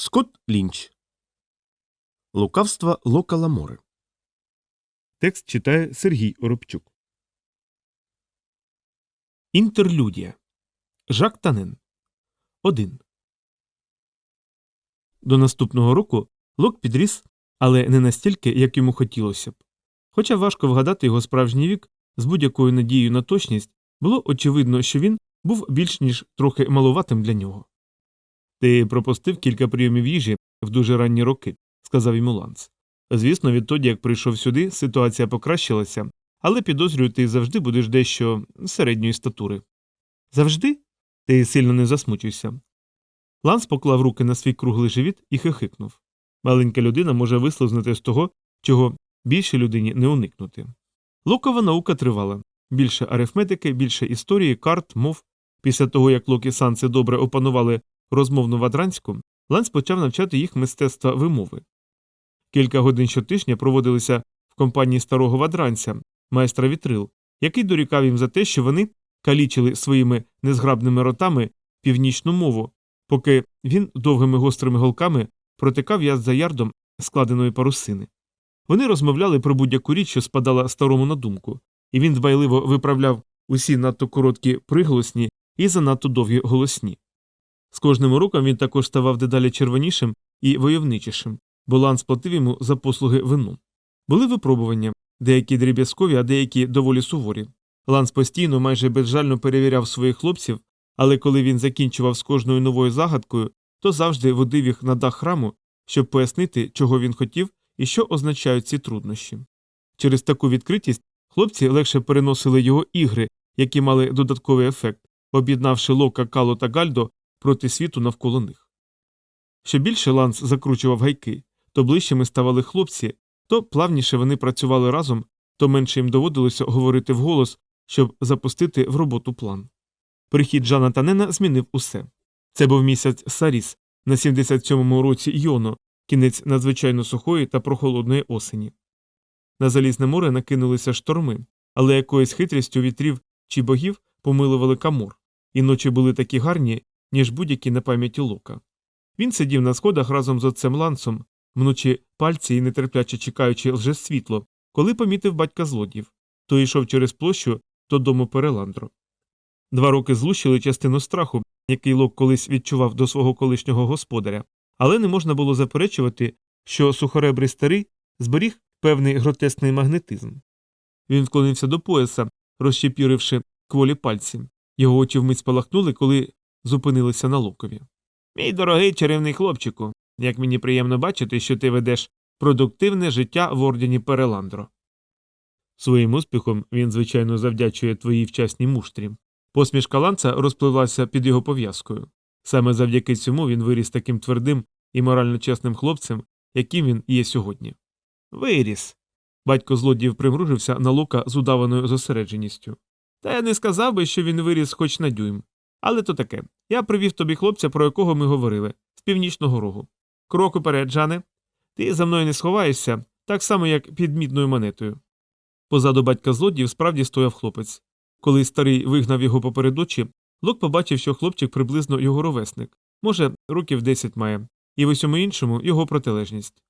Скотт Лінч. Лукавства Лока Ламори. Текст читає Сергій Оробчук. Інтерлюдія. Жак Танен. 1. До наступного року Лок підріс, але не настільки, як йому хотілося б. Хоча важко вгадати його справжній вік з будь-якою надією на точність, було очевидно, що він був більш ніж трохи малуватим для нього. Ти пропустив кілька прийомів їжі в дуже ранні роки, сказав йому Ланс. Звісно, відтоді, як прийшов сюди, ситуація покращилася, але підозрюю, ти завжди будеш дещо середньої статури. Завжди? Ти сильно не засмучуйся. Ланс поклав руки на свій круглий живіт і хихикнув. Маленька людина може вислизнути з того, чого більшій людині не уникнути. Локова наука тривала більше арифметики, більше історії, карт, мов. Після того, як Лок і Санце добре опанували розмовну вадранську, Ланс почав навчати їх мистецтва вимови. Кілька годин щотижня проводилися в компанії старого вадранця, майстра вітрил, який дорікав їм за те, що вони калічили своїми незграбними ротами північну мову, поки він довгими гострими голками протикав яд за ярдом складеної парусини. Вони розмовляли про будь-яку річ, що спадала старому на думку, і він дбайливо виправляв усі надто короткі приголосні і занадто довгі голосні. З кожним роком він також ставав дедалі червонішим і войовничішим, бо Лан сплатив йому за послуги вину. Були випробування, деякі дріб'язкові, а деякі доволі суворі. Ланс постійно, майже безжально перевіряв своїх хлопців, але коли він закінчував з кожною новою загадкою, то завжди водив їх на дах храму, щоб пояснити, чого він хотів і що означають ці труднощі. Через таку відкритість хлопці легше переносили його ігри, які мали додатковий ефект, об'єднавши Лока, Кало та Гальдо проти світу навколо них. Що більше Ланс закручував гайки, то ближчими ставали хлопці, то плавніше вони працювали разом, то менше їм доводилося говорити вголос, щоб запустити в роботу план. Прихід Жана Танена змінив усе. Це був місяць Саріс на 77-му році Йоно, кінець надзвичайно сухої та прохолодної осені. На залізне море накинулися шторми, але якоюсь хитрістю вітрів чи богів помилували камор, і ночі були такі гарні, ніж будь-які на пам'яті лока. Він сидів на сходах разом з отцем лансом, мнучи пальці і нетерпляче чекаючи лжесвітло, коли помітив батька злодів, то йшов через площу додому Переландро. Два роки злущили частину страху, який Лок колись відчував до свого колишнього господаря, але не можна було заперечувати, що сухоребрий старий зберіг певний гротесний магнетизм. Він вклонився до пояса, розщепіривши кволі пальці. Його очі вмить спалахнули, коли зупинилися на локові. Мій дорогий чарівний хлопчику, як мені приємно бачити, що ти ведеш продуктивне життя в ордені Переландро. Своїм успіхом він, звичайно, завдячує твоїй вчасній муштрі. Посмішка ланца розпливлася під його пов'язкою. Саме завдяки цьому він виріс таким твердим і морально чесним хлопцем, яким він є сьогодні. Виріс. Батько злодіїв примружився на лука з удаваною зосередженістю. Та я не сказав би, що він виріс хоч на дюйм. Але то таке. Я привів тобі хлопця, про якого ми говорили, з північного рогу. Крок уперед, Жане. Ти за мною не сховаєшся, так само, як під мідною монетою. Позаду батька злодіїв справді стояв хлопець. Коли старий вигнав його поперед очі, Лок побачив, що хлопчик приблизно його ровесник, може, років десять має, і в усьому іншому його протилежність.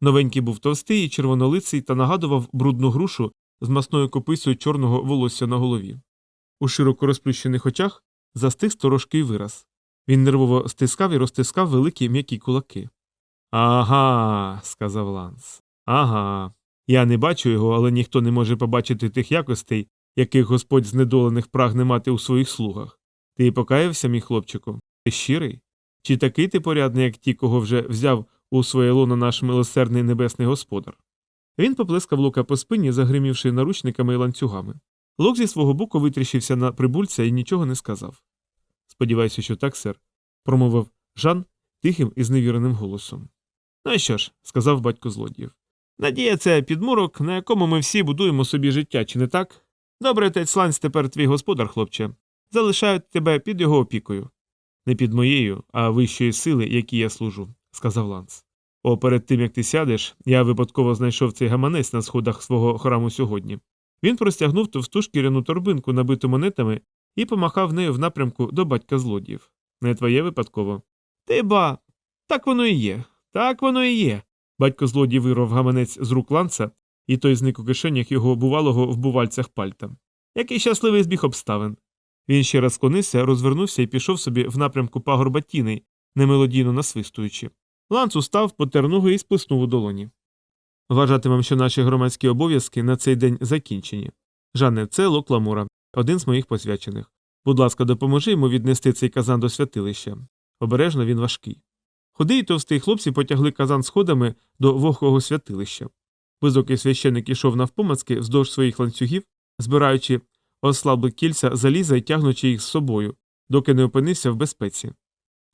Новенький був товстий і червонолиций та нагадував брудну грушу з масною кописою чорного волосся на голові. У широко розплющених очах застиг сторожкий вираз. Він нервово стискав і розтискав великі м'які кулаки. Ага, сказав Ланс. Ага. Я не бачу його, але ніхто не може побачити тих якостей, яких господь знедолених прагне мати у своїх слугах. Ти покаявся, мій хлопчику? Ти щирий? Чи такий ти порядний, як ті, кого вже взяв у своє лоно наш милосердний небесний господар? Він поплескав лука по спині, загримівши наручниками і ланцюгами. Лок зі свого боку витріщився на прибульця і нічого не сказав. Сподіваюся, що так, сер, промовив Жан тихим і зневіреним голосом. Ну що ж, сказав батько злодіїв. Надія це підмурок, на якому ми всі будуємо собі життя, чи не так? Добре, отець Ланс тепер твій господар, хлопче. Залишають тебе під його опікою. Не під моєю, а вищої сили, якій я служу, сказав Ланс. О, перед тим як ти сядеш, я випадково знайшов цей гаманець на сходах свого храму сьогодні. Він простягнув товсту шкіряну торбинку, набиту монетами, і помахав нею в напрямку до батька злодіїв. Не твоє випадково. Ти ба. Так воно і є. Так воно і є. Батько злодій вирвав гаманець з рук ланца, і той зник у кишенях його бувалого в бувальцях пальта. Який щасливий збіг обставин. Він ще раз склонився, розвернувся і пішов собі в напрямку пагорба тіней, немелодійно насвистуючи. Ланц устав, потер ноги і сплеснув у долоні. Вважатимем, що наші громадські обов'язки на цей день закінчені. Жанне, це Лок Ламура, один з моїх посвячених. Будь ласка, допоможи йому віднести цей казан до святилища. Обережно він важкий. Худий і товстий хлопці потягли казан сходами до вогкого святилища. Високий священик ішов навпомацки вздовж своїх ланцюгів, збираючи ослабли кільця заліза і тягнучи їх з собою, доки не опинився в безпеці.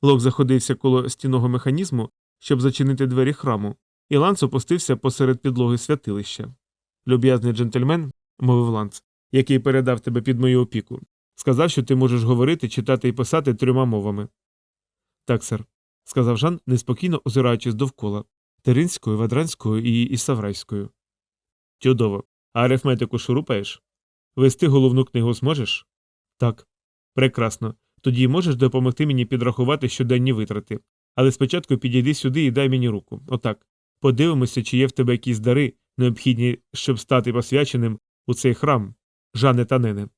Лок заходився коло стінного механізму, щоб зачинити двері храму, і Ланц опустився посеред підлоги святилища. Люб'язний джентльмен, мовив Ланц, який передав тебе під мою опіку, сказав, що ти можеш говорити, читати і писати трьома мовами. Так, сер, сказав Жан, неспокійно озираючись довкола теринською, вадранською і ісаврайською. Чудово. А арифметику шурупаєш? Вести головну книгу зможеш? Так. Прекрасно. Тоді можеш допомогти мені підрахувати щоденні витрати. Але спочатку підійди сюди і дай мені руку. Отак. Подивимося, чи є в тебе якісь дари, необхідні, щоб стати посвяченим у цей храм, Жане та Нене.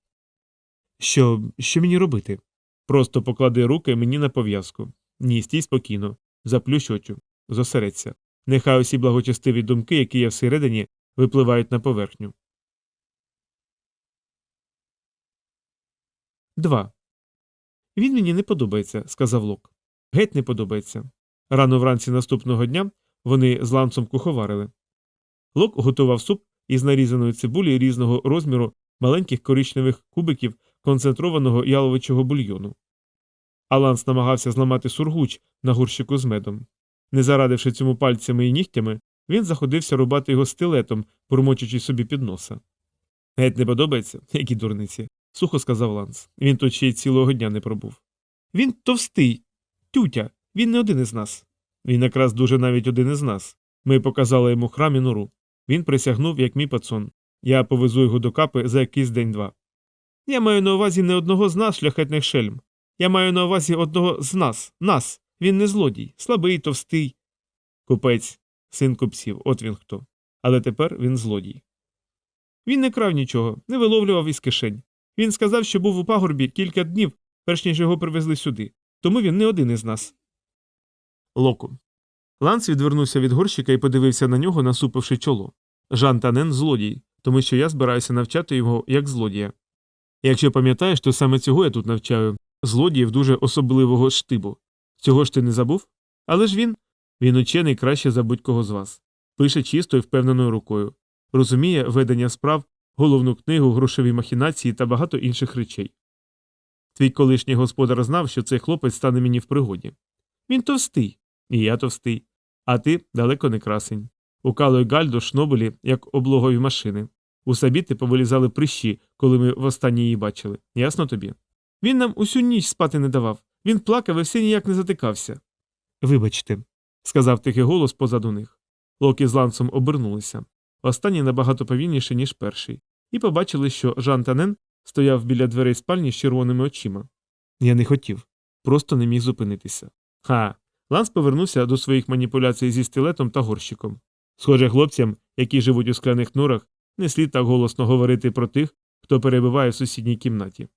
Що, що мені робити? Просто поклади руки мені на пов'язку. Ні, стій спокійно, заплющ очі, зосередься. Нехай усі благочестиві думки, які є всередині, випливають на поверхню. 2. Він мені не подобається, сказав Лок. Геть не подобається. Рано вранці наступного дня вони з ланцом куховарили. Лок готував суп із нарізаної цибулі різного розміру маленьких коричневих кубиків концентрованого яловичого бульйону. А ланц намагався зламати сургуч на горщику з медом. Не зарадивши цьому пальцями і нігтями, він заходився рубати його стилетом, бурмочучи собі під носа. Геть не подобається, які дурниці, сухо сказав Ланс. Він тут ще й цілого дня не пробув. Він товстий, тютя, він не один із нас. Він якраз дуже навіть один із нас. Ми показали йому храм і нору. Він присягнув, як мій пацон. Я повезу його до капи за якийсь день-два. Я маю на увазі не одного з нас, шляхетних шельм. Я маю на увазі одного з нас, нас. Він не злодій, слабий, товстий. Купець, син купців, от він хто. Але тепер він злодій. Він не крав нічого, не виловлював із кишень. Він сказав, що був у пагорбі кілька днів, перш ніж його привезли сюди. Тому він не один із нас. Локу. Ланс відвернувся від горщика і подивився на нього, насупивши чоло. Жан Танен злодій, тому що я збираюся навчати його як злодія. Якщо пам'ятаєш, то саме цього я тут навчаю злодіїв дуже особливого штибу. Цього ж ти не забув? Але ж він він учений краще за будь-кого з вас. Пише чисто і впевненою рукою, розуміє ведення справ, головну книгу, грошові махінації та багато інших речей. Твій колишній господар знав, що цей хлопець стане мені в пригоді. Він товстий, і я товстий, а ти далеко не красень. У Кало й Гальдо шнобелі, як облогові машини. У сабіти повилізали прищі, коли ми востаннє її бачили. Ясно тобі? Він нам усю ніч спати не давав. Він плакав і все ніяк не затикався. Вибачте, сказав тихий голос позаду них. Локі з ланцем обернулися. Останній набагато повільніше, ніж перший, і побачили, що Жан Танен стояв біля дверей спальні з червоними очима. Я не хотів, просто не міг зупинитися. Ха. Ланс повернувся до своїх маніпуляцій зі стилетом та горщиком. Схоже, хлопцям, які живуть у скляних норах, не слід так голосно говорити про тих, хто перебуває в сусідній кімнаті.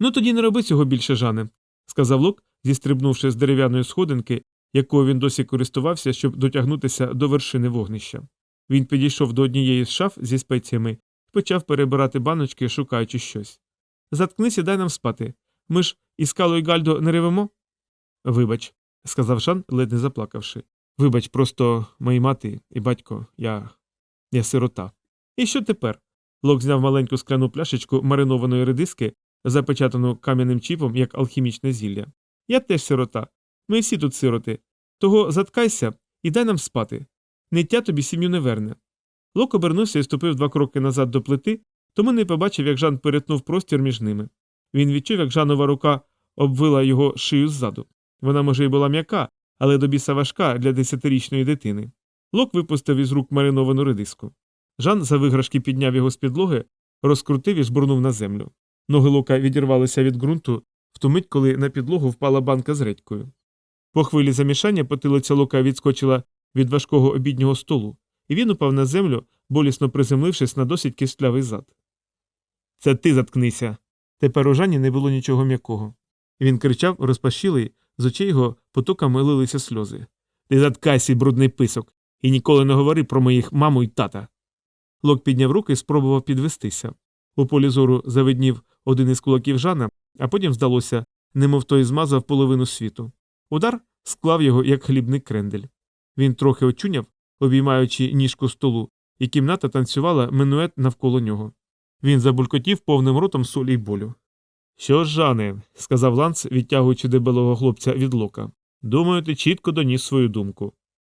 Ну тоді не роби цього більше, Жане, сказав Лук, зістрибнувши з дерев'яної сходинки, якою він досі користувався, щоб дотягнутися до вершини вогнища. Він підійшов до однієї з шаф зі спеціями і почав перебирати баночки, шукаючи щось. Заткнися, дай нам спати. Ми ж із Кало і Гальдо не ревемо? Вибач, сказав Жан, ледь не заплакавши. Вибач, просто мої мати і батько, я. я сирота. І що тепер? Лок зняв маленьку скляну пляшечку маринованої редиски, запечатану кам'яним чіпом, як алхімічне зілля. Я теж сирота. Ми всі тут сироти. Того заткайся і дай нам спати. Ниття тобі сім'ю не верне. Лок обернувся і ступив два кроки назад до плити, тому не побачив, як Жан перетнув простір між ними. Він відчув, як Жанова рука обвила його шию ззаду. Вона, може, й була м'яка, але до біса важка для десятирічної дитини. Лок випустив із рук мариновану редиску. Жан за виграшки підняв його з підлоги, розкрутив і жбурнув на землю. Ноги лока відірвалися від ґрунту в ту мить, коли на підлогу впала банка з редькою. По хвилі замішання потилиця лука відскочила від важкого обіднього столу, і він упав на землю, болісно приземлившись на досить кистлявий зад. Це ти заткнися. Тепер у Жанні не було нічого м'якого. Він кричав, розпашілий, з очей його потоками лилися сльози. Ти заткайся, брудний писок, і ніколи не говори про моїх маму і тата. Лок підняв руки і спробував підвестися. У полі зору завиднів один із кулаків Жана, а потім здалося, немов той змазав половину світу. Удар склав його, як хлібний крендель. Він трохи очуняв, обіймаючи ніжку столу, і кімната танцювала минует навколо нього. Він забулькотів повним ротом солі й болю. Що ж, Жане, сказав Ланц, відтягуючи дебелого хлопця від лока. Думаю, ти чітко доніс свою думку.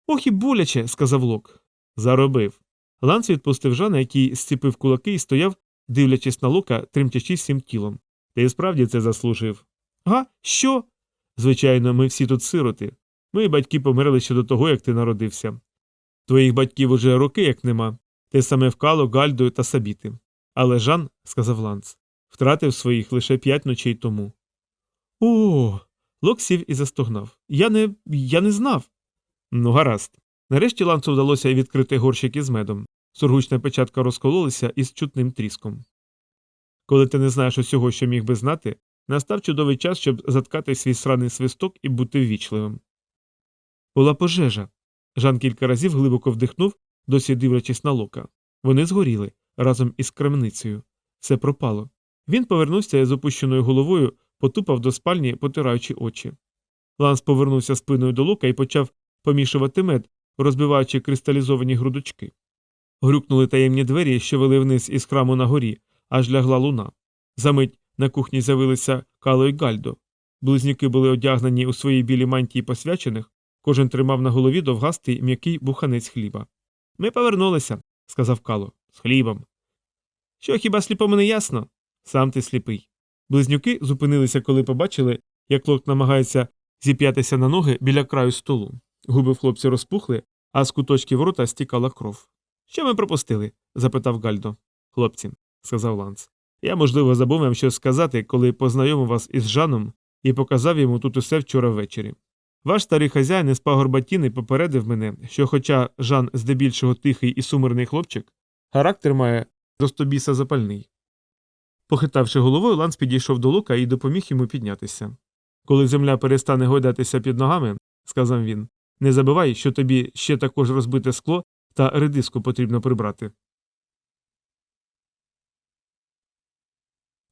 Ох і боляче, сказав Лок. Заробив. Ланц відпустив Жана, який зціпив кулаки і стояв, дивлячись на лока, тремтячи всім тілом. Ти справді це заслужив. Га? Що? Звичайно, ми всі тут сироти. Мої батьки померли ще до того, як ти народився. Твоїх батьків уже роки як нема. Те саме вкало, гальдою та сабіти. Але Жан, сказав Ланц, втратив своїх лише п'ять ночей тому. О. Лок сів і застогнав. Я не. я не знав. Ну, гаразд. Нарешті ланцу вдалося відкрити горщик із медом. Сургучна печатка розкололася із чутним тріском. Коли ти не знаєш усього, що міг би знати, настав чудовий час, щоб заткати свій сраний свисток і бути ввічливим. Була пожежа. Жан кілька разів глибоко вдихнув, досі дивлячись на лока. Вони згоріли разом із крамницею. Все пропало. Він повернувся і з опущеною головою потупав до спальні, потираючи очі. Ланс повернувся спиною до лука і почав помішувати мед, розбиваючи кристалізовані грудочки. Грюкнули таємні двері, що вели вниз із храму на горі, аж лягла луна. Замить на кухні з'явилися Кало й Гальдо. Близнюки були одягнені у свої білі мантії посвячених, кожен тримав на голові довгастий м'який буханець хліба. Ми повернулися, сказав Кало, з хлібом. Що хіба сліпому не ясно? Сам ти сліпий. Близнюки зупинилися, коли побачили, як лок намагається зіп'ятися на ноги біля краю столу. Губи в хлопці розпухли, а з куточків рота стікала кров. Що ми пропустили? запитав Гальдо. Хлопці, сказав Ланс. Я, можливо, забув вам щось сказати, коли познайомив вас із Жаном і показав йому тут усе вчора ввечері. Ваш старий хазяїн із пагорбатіни попередив мене, що, хоча Жан здебільшого тихий і сумирний хлопчик, характер має достобіса запальний. Похитавши головою, Ланс підійшов до лука і допоміг йому піднятися. Коли земля перестане гойдатися під ногами, сказав він, не забувай, що тобі ще також розбите скло та редиску потрібно прибрати.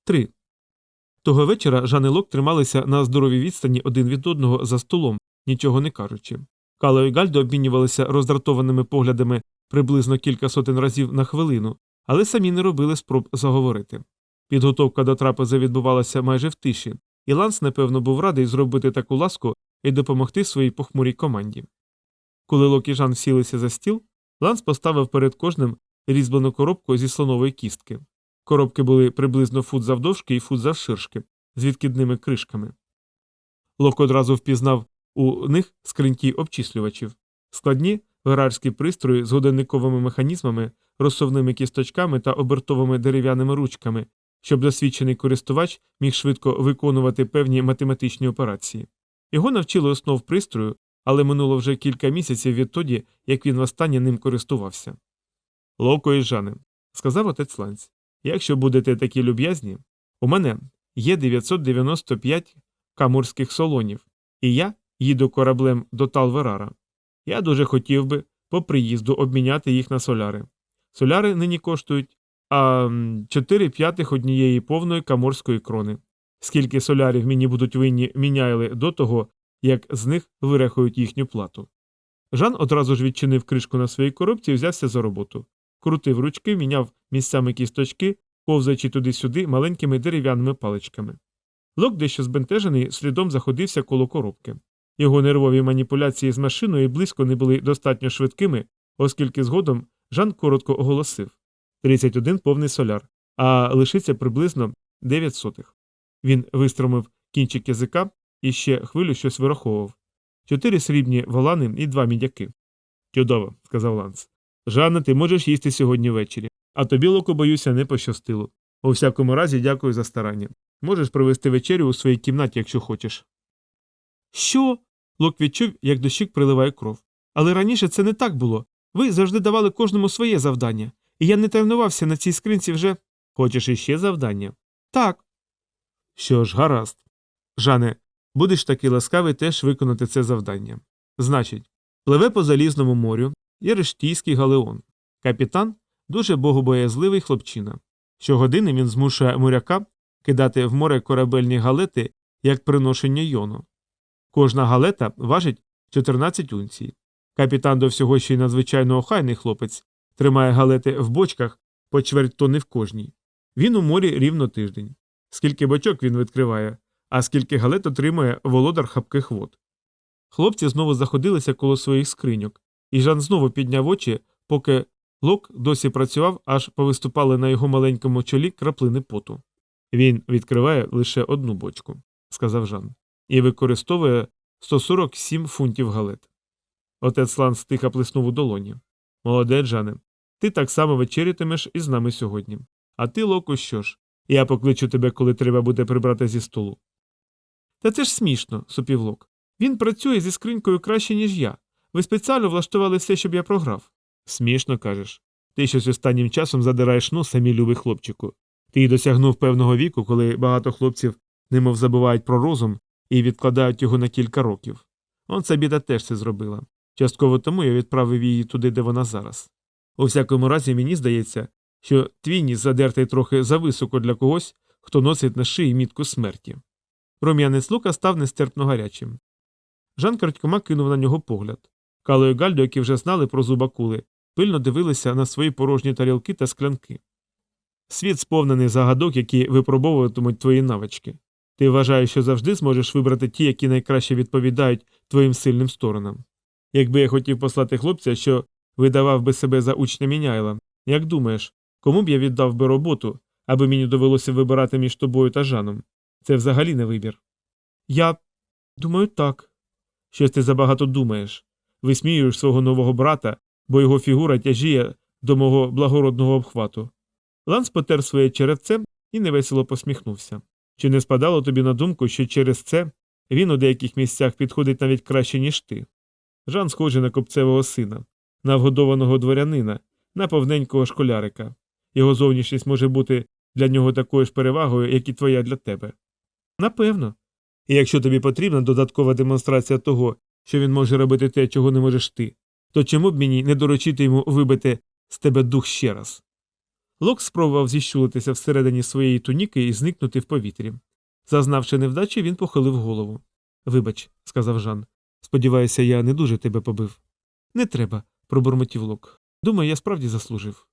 3. Того вечора Жан і Лок трималися на здоровій відстані один від одного за столом, нічого не кажучи. Кало і Гальдо обмінювалися роздратованими поглядами приблизно кілька сотень разів на хвилину, але самі не робили спроб заговорити. Підготовка до трапези відбувалася майже в тиші, і Ланс, напевно, був радий зробити таку ласку і допомогти своїй похмурій команді. Коли Лок і Жан сілися за стіл, Ланс поставив перед кожним різьблену коробку зі слонової кістки. Коробки були приблизно фут завдовжки і фут завширшки, з відкидними кришками. Лок одразу впізнав у них скриньки обчислювачів, складні герарські пристрої з годинниковими механізмами, розсувними кісточками та обертовими дерев'яними ручками, щоб досвідчений користувач міг швидко виконувати певні математичні операції. Його навчили основ пристрою, але минуло вже кілька місяців відтоді, як він востаннє ним користувався. Локо і Жане, сказав отець Ланць, якщо будете такі люб'язні, у мене є 995 камурських солонів, і я їду кораблем до Талверара. Я дуже хотів би по приїзду обміняти їх на соляри. Соляри нині коштують а 4 п'ятих однієї повної каморської крони. Скільки солярів мені будуть винні міняйли до того, як з них вирахують їхню плату. Жан одразу ж відчинив кришку на своїй коробці і взявся за роботу. Крутив ручки, міняв місцями кісточки, повзаючи туди-сюди маленькими дерев'яними паличками. Лок, дещо збентежений, слідом заходився коло коробки. Його нервові маніпуляції з машиною близько не були достатньо швидкими, оскільки згодом Жан коротко оголосив 31 повний соляр, а лишиться приблизно 9 сотих. Він вистромив кінчик язика і ще хвилю щось вираховував. Чотири срібні волани і два мідяки. Чудово, сказав Ланс. Жанна, ти можеш їсти сьогодні ввечері, а тобі, локо, боюся, не пощастило. У всякому разі, дякую за старання. Можеш провести вечерю у своїй кімнаті, якщо хочеш. Що? Лок відчув, як до щік приливає кров. Але раніше це не так було. Ви завжди давали кожному своє завдання, і я не тренувався на цій скринці вже. Хочеш іще завдання? Так. Що ж, гаразд. Жане, будеш такий ласкавий теж виконати це завдання. Значить, пливе по залізному морю Єрештійський галеон. Капітан дуже богобоязливий хлопчина. Щогодини він змушує моряка кидати в море корабельні галети як приношення йону. Кожна галета важить 14 унцій. Капітан до всього ще й надзвичайно охайний хлопець, тримає галети в бочках по чверть тонни в кожній. Він у морі рівно тиждень. Скільки бочок він відкриває, а скільки галет отримує володар хапких вод. Хлопці знову заходилися коло своїх скриньок, і Жан знову підняв очі, поки лок досі працював, аж повиступали на його маленькому чолі краплини поту. Він відкриває лише одну бочку, сказав Жан, і використовує 147 фунтів галет. Отець Лан стиха плеснув у долоні. Молодець, Жане, ти так само вечерятимеш із нами сьогодні. А ти, Локу, що ж? Я покличу тебе, коли треба буде прибрати зі столу. Та це ж смішно, супів Лок. Він працює зі скринькою краще, ніж я. Ви спеціально влаштували все, щоб я програв. Смішно кажеш. Ти щось останнім часом задираєш носа, мій любий хлопчику. Ти й досягнув певного віку, коли багато хлопців немов забувають про розум і відкладають його на кілька років. Он ця біда теж це зробила. Частково тому я відправив її туди, де вона зараз. У всякому разі, мені здається, що твій задертий трохи зависоко для когось, хто носить на шиї мітку смерті. Рум'янець лука став нестерпно гарячим. Жан крадькома кинув на нього погляд. Кало і Гальдо, які вже знали про зуба кули, пильно дивилися на свої порожні тарілки та склянки. Світ сповнений загадок, які випробовуватимуть твої навички. Ти вважаєш, що завжди зможеш вибрати ті, які найкраще відповідають твоїм сильним сторонам. Якби я хотів послати хлопця, що видавав би себе за учня міняйла, як думаєш, кому б я віддав би роботу, аби мені довелося вибирати між тобою та Жаном? Це взагалі не вибір. Я думаю, так. Щось ти забагато думаєш. Висміюєш свого нового брата, бо його фігура тяжіє до мого благородного обхвату. Ланс потер своє черевце і невесело посміхнувся. Чи не спадало тобі на думку, що через це він у деяких місцях підходить навіть краще, ніж ти? Жан схожий на копцевого сина, на вгодованого дворянина, на повненького школярика. Його зовнішність може бути для нього такою ж перевагою, як і твоя для тебе. Напевно. І якщо тобі потрібна додаткова демонстрація того, що він може робити те, чого не можеш ти, то чому б мені не доручити йому вибити з тебе дух ще раз? Лок спробував зіщулитися всередині своєї туніки і зникнути в повітрі. Зазнавши невдачі, він похилив голову. Вибач, сказав Жан. Сподіваюся, я не дуже тебе побив. Не треба, пробурмотів Лок. Думаю, я справді заслужив.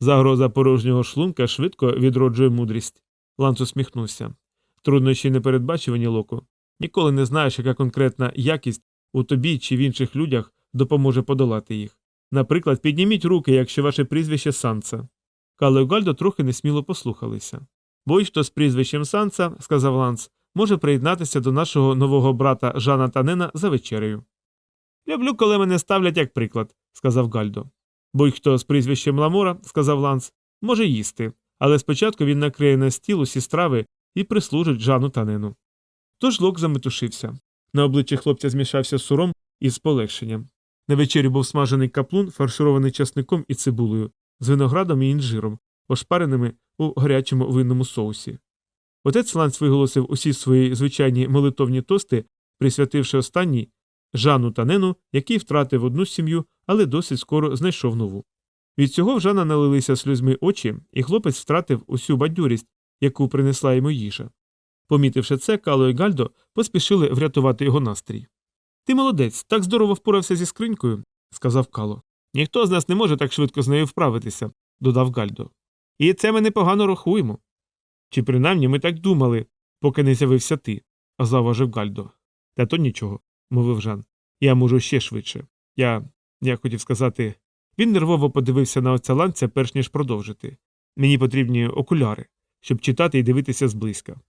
Загроза порожнього шлунка швидко відроджує мудрість. Ланц усміхнувся. Труднощі непередбачувані Локу. Ніколи не знаєш, яка конкретна якість у тобі чи в інших людях допоможе подолати їх. Наприклад, підніміть руки, якщо ваше прізвище Санса. Кало і Гальдо трохи несміло послухалися. Будь-хто з прізвищем Санса, сказав Ланс, може приєднатися до нашого нового брата Жана Танена за вечерею. Люблю, коли мене ставлять як приклад, сказав Гальдо. Будь-хто з прізвищем Ламора, сказав Ланс, може їсти, але спочатку він накриє на стіл усі страви і прислужить Жану Танену. Тож Лок заметушився. На обличчі хлопця змішався суром із полегшенням. На вечері був смажений каплун, фарширований часником і цибулею, з виноградом і інжиром, ошпареними у гарячому винному соусі. Отець Ланс виголосив усі свої звичайні молитовні тости, присвятивши останній Жану Танену, який втратив одну сім'ю, але досить скоро знайшов нову. Від цього в Жана налилися сльозьми очі, і хлопець втратив усю бадьорість, яку принесла йому їжа. Помітивши це, Кало і Гальдо поспішили врятувати його настрій. Ти молодець, так здорово впорався зі скринькою, сказав Кало. Ніхто з нас не може так швидко з нею вправитися, додав Гальдо. І це ми непогано рахуємо. Чи принаймні ми так думали, поки не з'явився ти, заважив Гальдо. Та то нічого, мовив Жан. Я можу ще швидше. Я. я хотів сказати. Він нервово подивився на отця ланця, перш ніж продовжити. Мені потрібні окуляри, щоб читати і дивитися зблизька.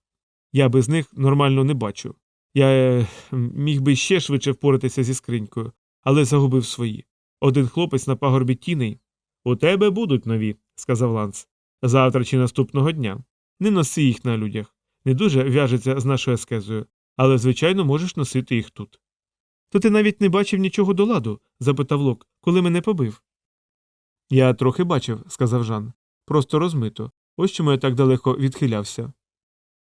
Я без них нормально не бачу. Я е, міг би ще швидше впоратися зі скринькою, але загубив свої. Один хлопець на пагорбі тіней. У тебе будуть нові, сказав Ланс. Завтра чи наступного дня. Не носи їх на людях. Не дуже в'яжеться з нашою ескезою, але, звичайно, можеш носити їх тут. То ти навіть не бачив нічого до ладу? запитав Лок, коли мене побив. Я трохи бачив, сказав Жан. Просто розмито. Ось чому я так далеко відхилявся.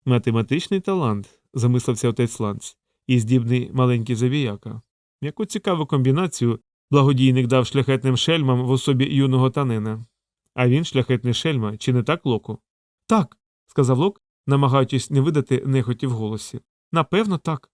Математичний талант, замислився отець Ланц, і здібний маленький забіяка. Яку цікаву комбінацію благодійник дав шляхетним шельмам в особі юного танина. А він шляхетний шельма, чи не так локу? Так, сказав Лок, намагаючись не видати нехоті в голосі. Напевно, так.